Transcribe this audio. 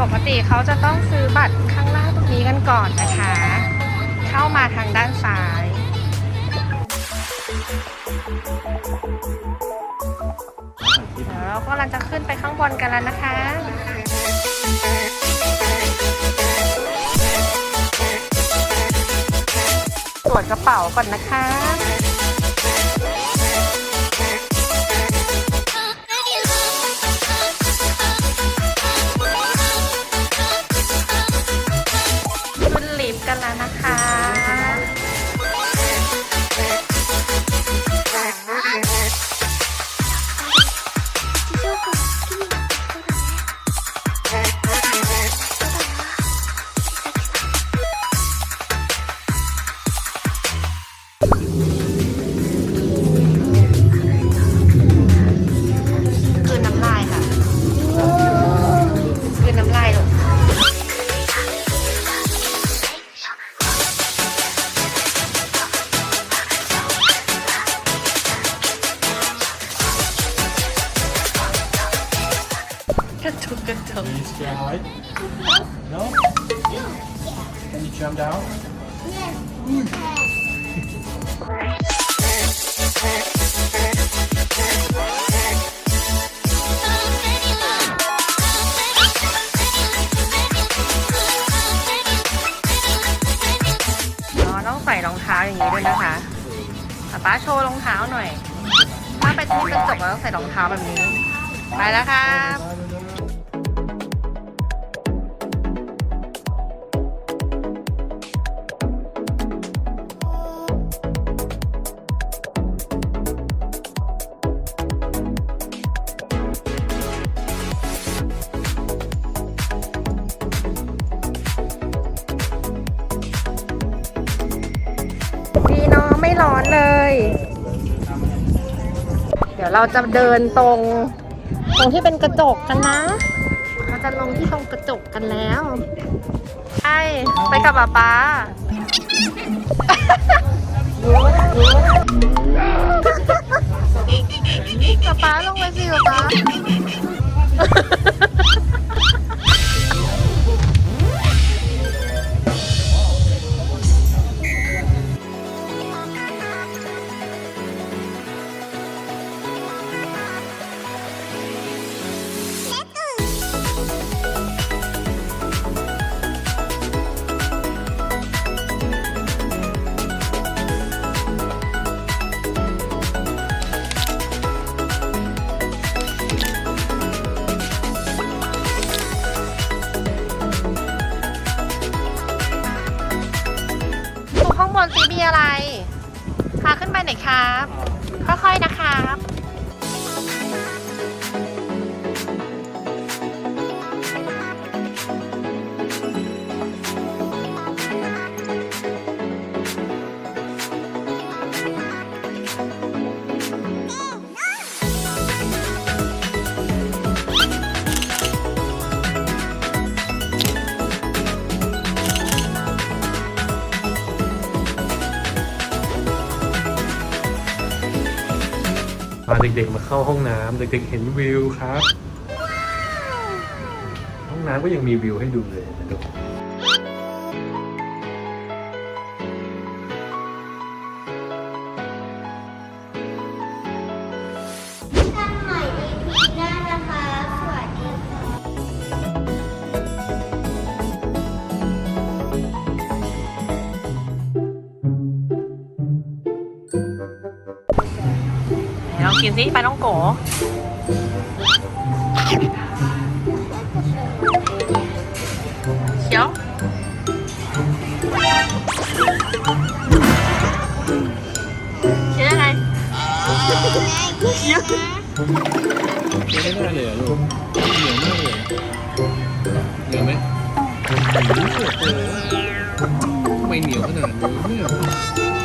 ปกติเขาจะต้องซื้อบัตรข้างล่างตรงนี้กันก่อนนะคะ เข้ามาทางด้านซ้าย เดี๋ยวเราก็กำลังจะขึ้นไปข้างบนกันแล้วนะคะตรวจกระเป๋าก่อนนะคะ กระจุกกระจก Please try. No? Can you jump down? อ๋อต้องใส่รองเท้าอย่างนี้ด้วยนะคะป๊าป๊าโชว์รองเท้าหน่อยถ้าไปที่กระจกเราต้องใส่รองเท้าแบบนี้ ไปแล้วครับ ร้อนเลย เดี๋ยวเราจะเดินตรง ตรงที่เป็นกระจกกันนะ เราจะลงที่ตรงกระจกกันแล้วไปไปกับป๊าป๊าป๊าป๊าลงไปสิป๊า นไปหน่อยครับ ค่อยๆนะครับ พาเด็กๆมาเข้าห้องน้ำเด็กๆเห็นวิวครับ ห้องน้ำก็ยังมีวิวให้ดูเลยนะครับกัน ลองกินสิปลาต้องโกเขียวเขียวยังไงไม่ได้เลยลูกเหนียวมากเลยเหนียวไหมทำไมเหนียวขนาดนี้เนี่ย